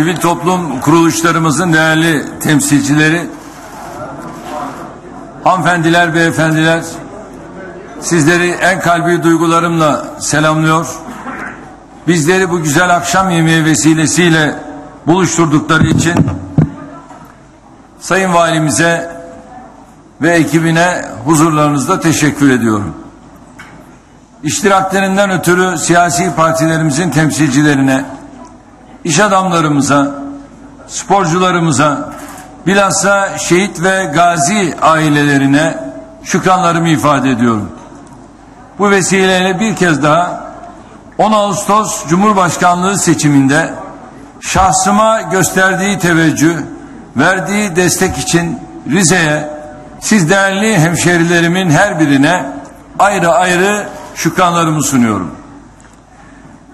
sivil toplum kuruluşlarımızın değerli temsilcileri, hanımefendiler, beyefendiler, sizleri en kalbi duygularımla selamlıyor. Bizleri bu güzel akşam yemeği vesilesiyle buluşturdukları için Sayın Valimize ve ekibine huzurlarınızda teşekkür ediyorum. İştiraklerinden ötürü siyasi partilerimizin temsilcilerine, iş adamlarımıza, sporcularımıza, bilhassa şehit ve gazi ailelerine şükranlarımı ifade ediyorum. Bu vesileyle bir kez daha 10 Ağustos Cumhurbaşkanlığı seçiminde şahsıma gösterdiği teveccüh, verdiği destek için Rize'ye, siz değerli hemşerilerimin her birine ayrı ayrı şükranlarımı sunuyorum.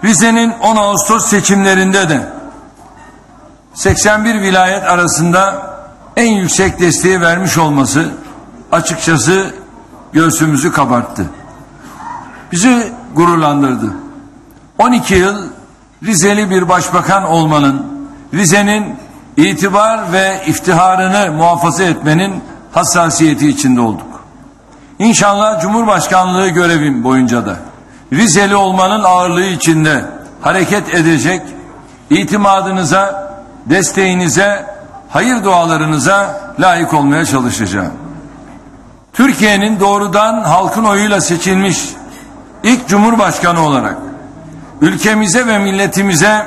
Rize'nin 10 Ağustos seçimlerinde de 81 vilayet arasında en yüksek desteği vermiş olması açıkçası göğsümüzü kabarttı. Bizi gururlandırdı. 12 yıl Rizeli bir başbakan olmanın, Rize'nin itibar ve iftiharını muhafaza etmenin hassasiyeti içinde olduk. İnşallah Cumhurbaşkanlığı görevim boyunca da Rizeli olmanın ağırlığı içinde hareket edecek, itimadınıza, desteğinize, hayır dualarınıza layık olmaya çalışacağım. Türkiye'nin doğrudan halkın oyuyla seçilmiş ilk cumhurbaşkanı olarak ülkemize ve milletimize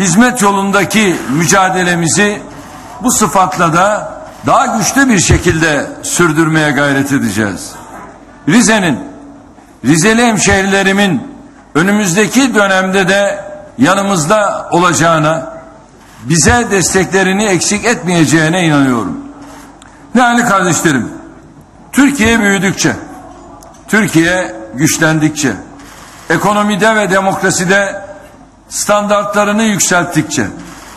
hizmet yolundaki mücadelemizi bu sıfatla da daha güçlü bir şekilde sürdürmeye gayret edeceğiz. Rize'nin, Rizeli hemşehrilerimin önümüzdeki dönemde de yanımızda olacağına, bize desteklerini eksik etmeyeceğine inanıyorum. Değerli kardeşlerim, Türkiye büyüdükçe, Türkiye güçlendikçe, ekonomide ve demokraside standartlarını yükselttikçe,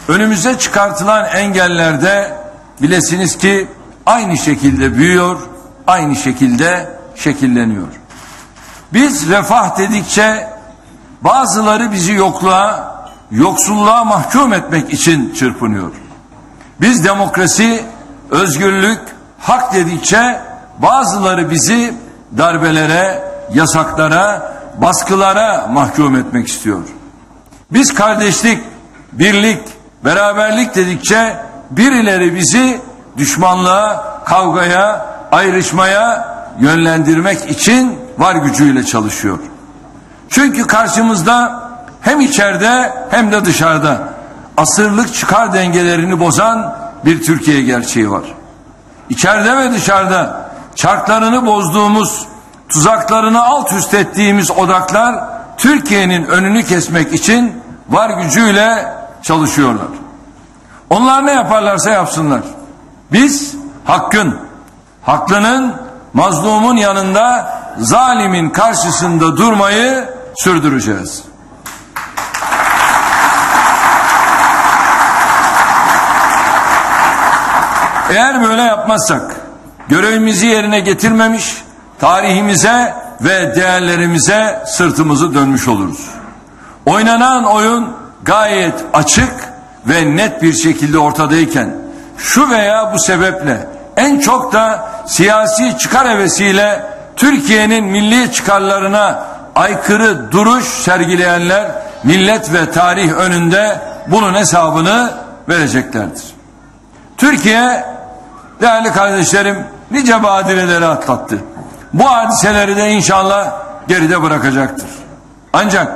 önümüze çıkartılan engellerde bilesiniz ki aynı şekilde büyüyor, aynı şekilde şekilleniyor. Biz refah dedikçe bazıları bizi yokluğa, yoksulluğa mahkum etmek için çırpınıyor. Biz demokrasi, özgürlük, hak dedikçe bazıları bizi darbelere, yasaklara, baskılara mahkum etmek istiyor. Biz kardeşlik, birlik, beraberlik dedikçe birileri bizi düşmanlığa, kavgaya, ayrışmaya yönlendirmek için var gücüyle çalışıyor. Çünkü karşımızda hem içeride hem de dışarıda asırlık çıkar dengelerini bozan bir Türkiye gerçeği var. İçeride ve dışarıda çarklarını bozduğumuz, tuzaklarını alt üst ettiğimiz odaklar Türkiye'nin önünü kesmek için var gücüyle çalışıyorlar. Onlar ne yaparlarsa yapsınlar. Biz hakkın, haklının, mazlumun yanında zalimin karşısında durmayı sürdüreceğiz. Eğer böyle yapmazsak, görevimizi yerine getirmemiş, tarihimize ve değerlerimize sırtımızı dönmüş oluruz. Oynanan oyun gayet açık ve net bir şekilde ortadayken şu veya bu sebeple en çok da siyasi çıkar hevesiyle Türkiye'nin milli çıkarlarına aykırı duruş sergileyenler millet ve tarih önünde bunun hesabını vereceklerdir. Türkiye değerli kardeşlerim nice badireleri atlattı. Bu hadiseleri de inşallah geride bırakacaktır. Ancak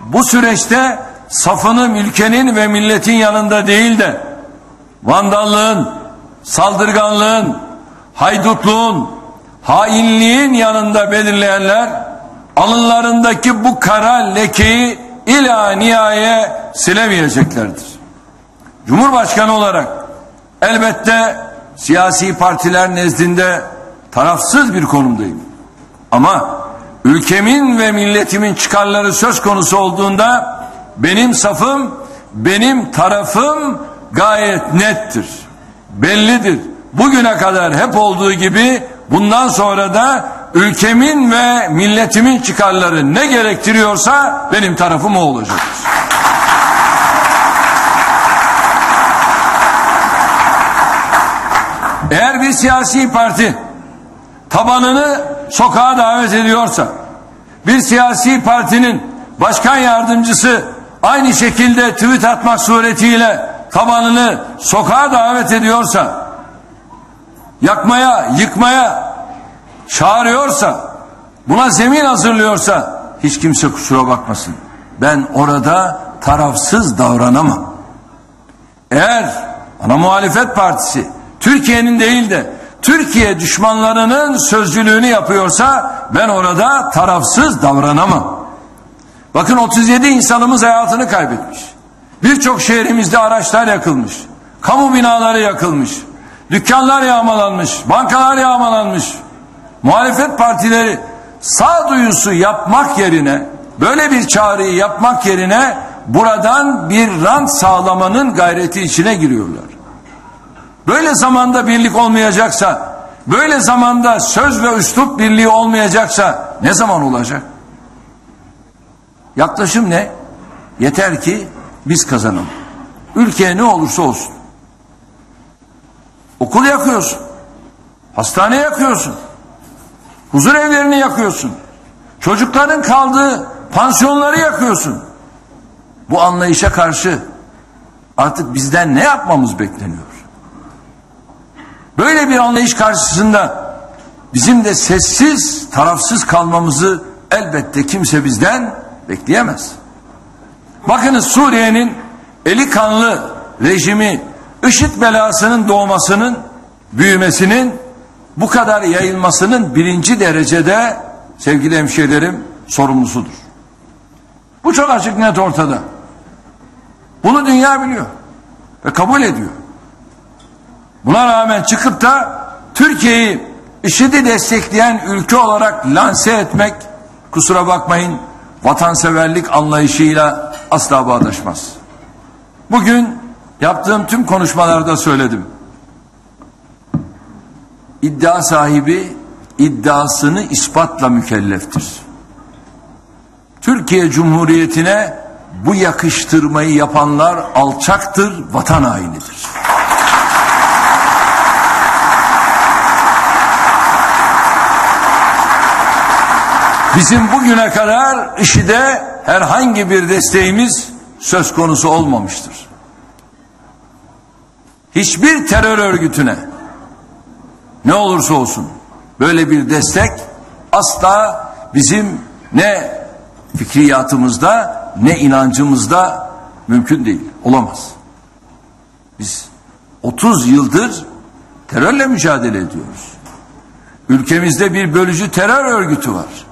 bu süreçte safını ülkenin ve milletin yanında değil de vandallığın, saldırganlığın, haydutluğun, hainliğin yanında belirleyenler alınlarındaki bu kara lekeyi ila nihaye silemeyeceklerdir. Cumhurbaşkanı olarak elbette siyasi partiler nezdinde tarafsız bir konumdayım. Ama ülkemin ve milletimin çıkarları söz konusu olduğunda benim safım, benim tarafım gayet nettir. Bellidir. Bugüne kadar hep olduğu gibi Bundan sonra da ülkemin ve milletimin çıkarları ne gerektiriyorsa benim tarafım o olacak. Eğer bir siyasi parti tabanını sokağa davet ediyorsa, bir siyasi partinin başkan yardımcısı aynı şekilde tweet atmak suretiyle tabanını sokağa davet ediyorsa, yakmaya, yıkmaya çağırıyorsa, buna zemin hazırlıyorsa hiç kimse kusura bakmasın. Ben orada tarafsız davranamam. Eğer ana muhalefet partisi Türkiye'nin değil de Türkiye düşmanlarının sözcülüğünü yapıyorsa ben orada tarafsız davranamam. Bakın 37 insanımız hayatını kaybetmiş. Birçok şehrimizde araçlar yakılmış. Kamu binaları yakılmış. Dükkanlar yağmalanmış. Bankalar yağmalanmış. Muhalefet partileri sağduyusu yapmak yerine böyle bir çağrıyı yapmak yerine buradan bir rant sağlamanın gayreti içine giriyorlar. Böyle zamanda birlik olmayacaksa, böyle zamanda söz ve üslup birliği olmayacaksa ne zaman olacak? Yaklaşım ne? Yeter ki biz kazanalım. Ülkeye ne olursa olsun. Okul yakıyorsun. Hastane yakıyorsun. Huzur evlerini yakıyorsun. Çocukların kaldığı pansiyonları yakıyorsun. Bu anlayışa karşı artık bizden ne yapmamız bekleniyor? Böyle bir anlayış karşısında bizim de sessiz, tarafsız kalmamızı elbette kimse bizden bekleyemez. Bakınız Suriye'nin eli kanlı rejimi IŞİD belasının doğmasının, büyümesinin, bu kadar yayılmasının birinci derecede sevgili hemşehrilerim sorumlusudur. Bu çok açık net ortada. Bunu dünya biliyor ve kabul ediyor. Buna rağmen çıkıp da Türkiye'yi IŞİD'i destekleyen ülke olarak lanse etmek kusura bakmayın vatanseverlik anlayışıyla asla bağdaşmaz. Bugün yaptığım tüm konuşmalarda söyledim. İddia sahibi iddiasını ispatla mükelleftir. Türkiye Cumhuriyeti'ne bu yakıştırmayı yapanlar alçaktır, vatan hainidir. Bizim bugüne kadar IŞİD'e herhangi bir desteğimiz söz konusu olmamıştır. Hiçbir terör örgütüne ne olursa olsun böyle bir destek asla bizim ne fikriyatımızda ne inancımızda mümkün değil, olamaz. Biz 30 yıldır terörle mücadele ediyoruz. Ülkemizde bir bölücü terör örgütü var.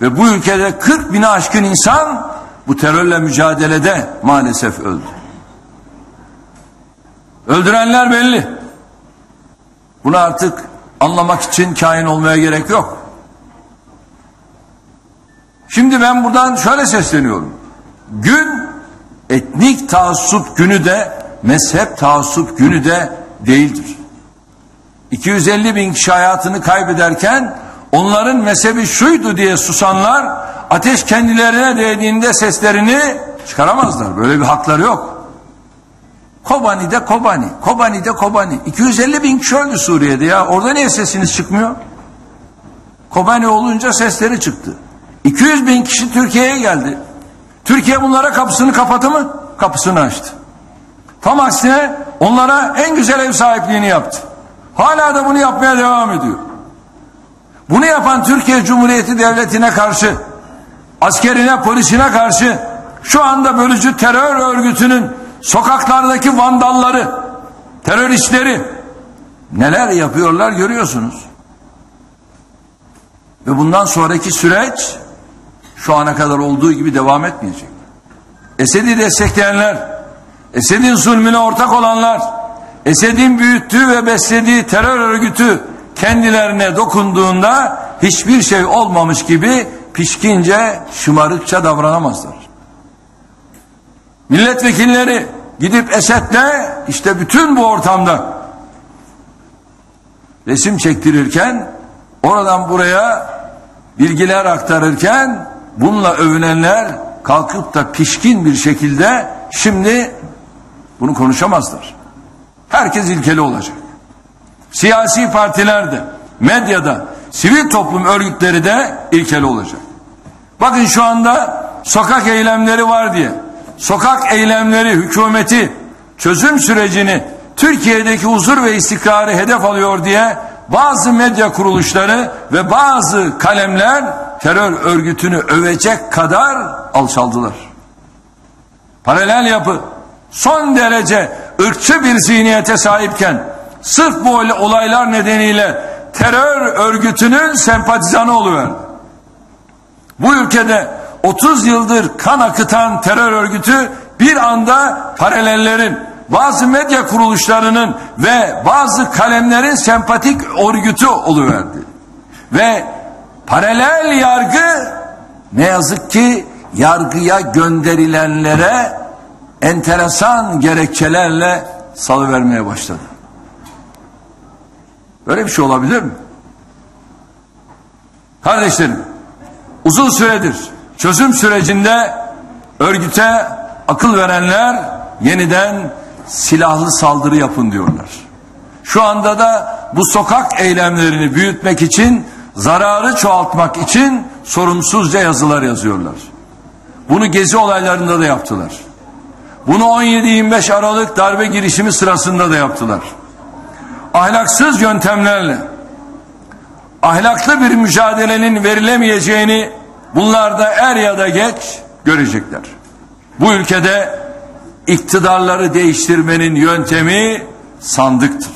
Ve bu ülkede 40 bini aşkın insan bu terörle mücadelede maalesef öldü. Öldürenler belli. Bunu artık anlamak için kain olmaya gerek yok. Şimdi ben buradan şöyle sesleniyorum. Gün etnik taassup günü de mezhep taassup günü de değildir. 250 bin kişi hayatını kaybederken onların mezhebi şuydu diye susanlar ateş kendilerine değdiğinde seslerini çıkaramazlar. Böyle bir hakları yok. Kobani'de Kobani, Kobani'de Kobani. 250 bin kişi öldü Suriye'de ya. Orada niye sesiniz çıkmıyor? Kobani olunca sesleri çıktı. 200 bin kişi Türkiye'ye geldi. Türkiye bunlara kapısını kapattı mı? Kapısını açtı. Tam aksine onlara en güzel ev sahipliğini yaptı. Hala da bunu yapmaya devam ediyor. Bunu yapan Türkiye Cumhuriyeti Devleti'ne karşı, askerine, polisine karşı şu anda bölücü terör örgütünün sokaklardaki vandalları, teröristleri neler yapıyorlar görüyorsunuz. Ve bundan sonraki süreç şu ana kadar olduğu gibi devam etmeyecek. Esed'i destekleyenler, Esed'in zulmüne ortak olanlar, Esed'in büyüttüğü ve beslediği terör örgütü kendilerine dokunduğunda hiçbir şey olmamış gibi pişkince, şımarıkça davranamazlar. Milletvekilleri gidip Esed'le işte bütün bu ortamda resim çektirirken oradan buraya bilgiler aktarırken bununla övünenler kalkıp da pişkin bir şekilde şimdi bunu konuşamazlar. Herkes ilkeli olacak. siyasi partilerde, medyada, sivil toplum örgütleri de ilkeli olacak. Bakın şu anda sokak eylemleri var diye. Sokak eylemleri hükümeti çözüm sürecini Türkiye'deki huzur ve istikrarı hedef alıyor diye bazı medya kuruluşları ve bazı kalemler terör örgütünü övecek kadar alçaldılar. Paralel yapı son derece ırkçı bir zihniyete sahipken sırf bu olaylar nedeniyle terör örgütünün sempatizanı oluverdi. Bu ülkede 30 yıldır kan akıtan terör örgütü bir anda paralellerin, bazı medya kuruluşlarının ve bazı kalemlerin sempatik örgütü oluverdi. Ve paralel yargı ne yazık ki yargıya gönderilenlere enteresan gerekçelerle salıvermeye başladı. Böyle bir şey olabilir mi? Kardeşlerim, uzun süredir çözüm sürecinde örgüte akıl verenler yeniden silahlı saldırı yapın diyorlar. Şu anda da bu sokak eylemlerini büyütmek için, zararı çoğaltmak için sorumsuzca yazılar yazıyorlar. Bunu gezi olaylarında da yaptılar. Bunu 17-25 Aralık darbe girişimi sırasında da yaptılar. Ahlaksız yöntemlerle ahlaklı bir mücadelenin verilemeyeceğini bunlar da er ya da geç görecekler. Bu ülkede iktidarları değiştirmenin yöntemi sandıktır.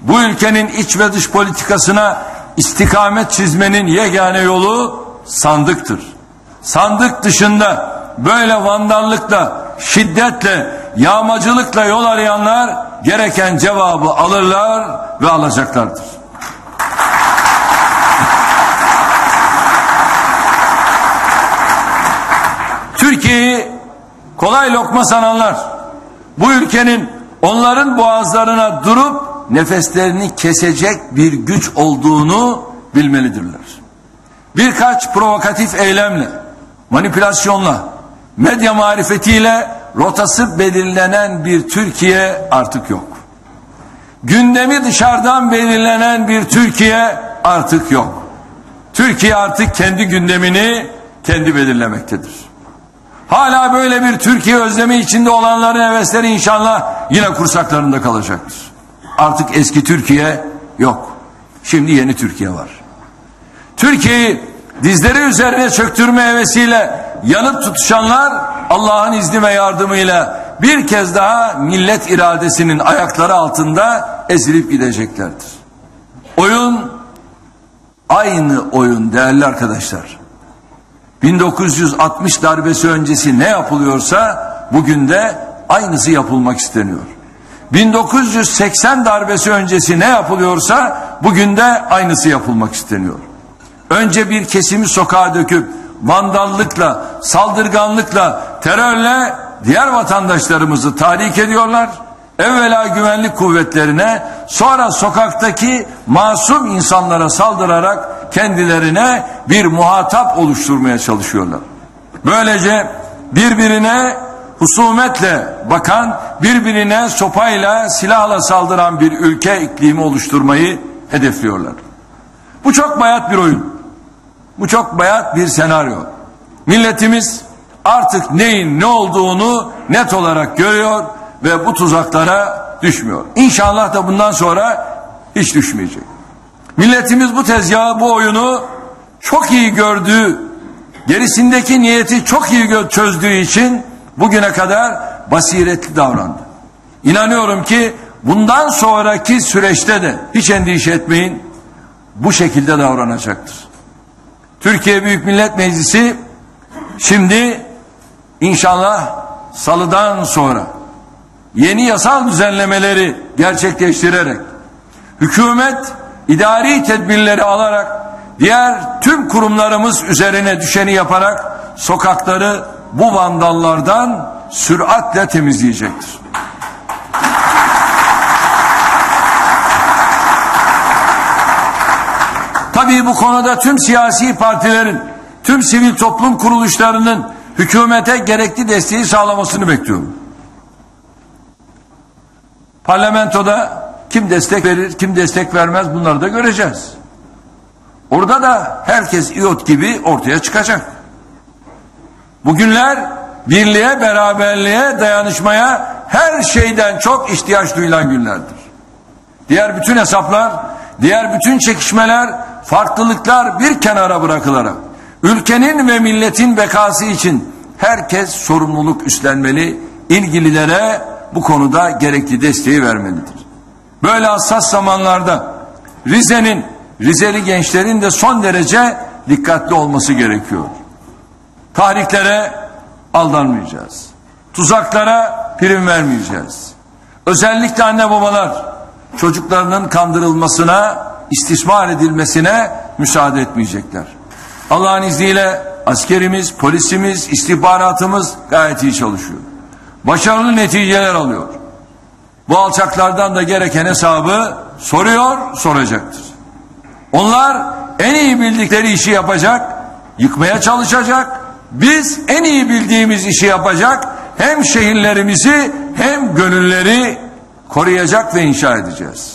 Bu ülkenin iç ve dış politikasına istikamet çizmenin yegane yolu sandıktır. Sandık dışında böyle vandallıkla, şiddetle, yağmacılıkla yol arayanlar gereken cevabı alırlar ve alacaklardır. Kolay lokma sananlar bu ülkenin onların boğazlarına durup nefeslerini kesecek bir güç olduğunu bilmelidirler. Birkaç provokatif eylemle, manipülasyonla, medya marifetiyle rotası belirlenen bir Türkiye artık yok. Gündemi dışarıdan belirlenen bir Türkiye artık yok. Türkiye artık kendi gündemini kendi belirlemektedir. Hala böyle bir Türkiye özlemi içinde olanların hevesleri inşallah yine kursaklarında kalacaktır. Artık eski Türkiye yok. Şimdi yeni Türkiye var. Türkiye'yi dizleri üzerine çöktürme hevesiyle yanıp tutuşanlar Allah'ın izni ve yardımıyla bir kez daha millet iradesinin ayakları altında ezilip gideceklerdir. Oyun aynı oyun değerli arkadaşlar. 1960 darbesi öncesi ne yapılıyorsa bugün de aynısı yapılmak isteniyor. 1980 darbesi öncesi ne yapılıyorsa bugün de aynısı yapılmak isteniyor. Önce bir kesimi sokağa döküp vandallıkla, saldırganlıkla, terörle diğer vatandaşlarımızı tahrik ediyorlar. Evvela güvenlik kuvvetlerine, sonra sokaktaki masum insanlara saldırarak kendilerine bir muhatap oluşturmaya çalışıyorlar. Böylece birbirine husumetle bakan, birbirine sopayla, silahla saldıran bir ülke iklimi oluşturmayı hedefliyorlar. Bu çok bayat bir oyun. Bu çok bayat bir senaryo. Milletimiz artık neyin ne olduğunu net olarak görüyor ve bu tuzaklara düşmüyor. İnşallah da bundan sonra hiç düşmeyecek. Milletimiz bu tezgahı, bu oyunu çok iyi gördüğü, gerisindeki niyeti çok iyi çözdüğü için bugüne kadar basiretli davrandı. İnanıyorum ki bundan sonraki süreçte de hiç endişe etmeyin bu şekilde davranacaktır. Türkiye Büyük Millet Meclisi şimdi inşallah salıdan sonra yeni yasal düzenlemeleri gerçekleştirerek hükümet idari tedbirleri alarak diğer tüm kurumlarımız üzerine düşeni yaparak sokakları bu vandallardan süratle temizleyecektir. Tabii bu konuda tüm siyasi partilerin, tüm sivil toplum kuruluşlarının hükümete gerekli desteği sağlamasını bekliyorum. Parlamentoda Kim destek verir, kim destek vermez bunları da göreceğiz. Orada da herkes iot gibi ortaya çıkacak. Bugünler birliğe, beraberliğe, dayanışmaya her şeyden çok ihtiyaç duyulan günlerdir. Diğer bütün hesaplar, diğer bütün çekişmeler, farklılıklar bir kenara bırakılarak ülkenin ve milletin bekası için herkes sorumluluk üstlenmeli, ilgililere bu konuda gerekli desteği vermelidir. Böyle hassas zamanlarda Rize'nin, Rizeli gençlerin de son derece dikkatli olması gerekiyor. Tahriklere aldanmayacağız. Tuzaklara prim vermeyeceğiz. Özellikle anne babalar çocuklarının kandırılmasına, istismar edilmesine müsaade etmeyecekler. Allah'ın izniyle askerimiz, polisimiz, istihbaratımız gayet iyi çalışıyor. Başarılı neticeler alıyor. Bu alçaklardan da gereken hesabı soruyor, soracaktır. Onlar en iyi bildikleri işi yapacak, yıkmaya çalışacak. Biz en iyi bildiğimiz işi yapacak, hem şehirlerimizi hem gönülleri koruyacak ve inşa edeceğiz.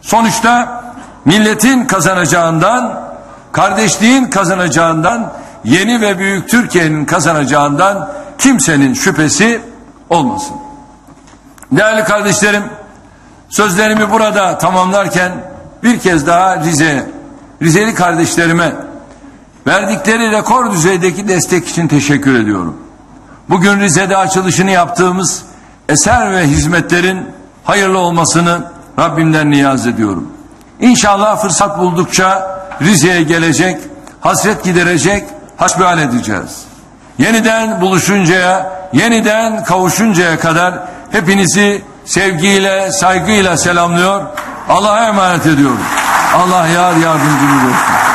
Sonuçta milletin kazanacağından, kardeşliğin kazanacağından, yeni ve büyük Türkiye'nin kazanacağından kimsenin şüphesi olmasın. Değerli kardeşlerim, sözlerimi burada tamamlarken bir kez daha Rize, Rizeli kardeşlerime verdikleri rekor düzeydeki destek için teşekkür ediyorum. Bugün Rize'de açılışını yaptığımız eser ve hizmetlerin hayırlı olmasını Rabbimden niyaz ediyorum. İnşallah fırsat buldukça Rize'ye gelecek, hasret giderecek, hasbihal edeceğiz. Yeniden buluşuncaya, yeniden kavuşuncaya kadar hepinizi sevgiyle, saygıyla selamlıyor. Allah'a emanet ediyorum. Allah yar yardımcınız olsun.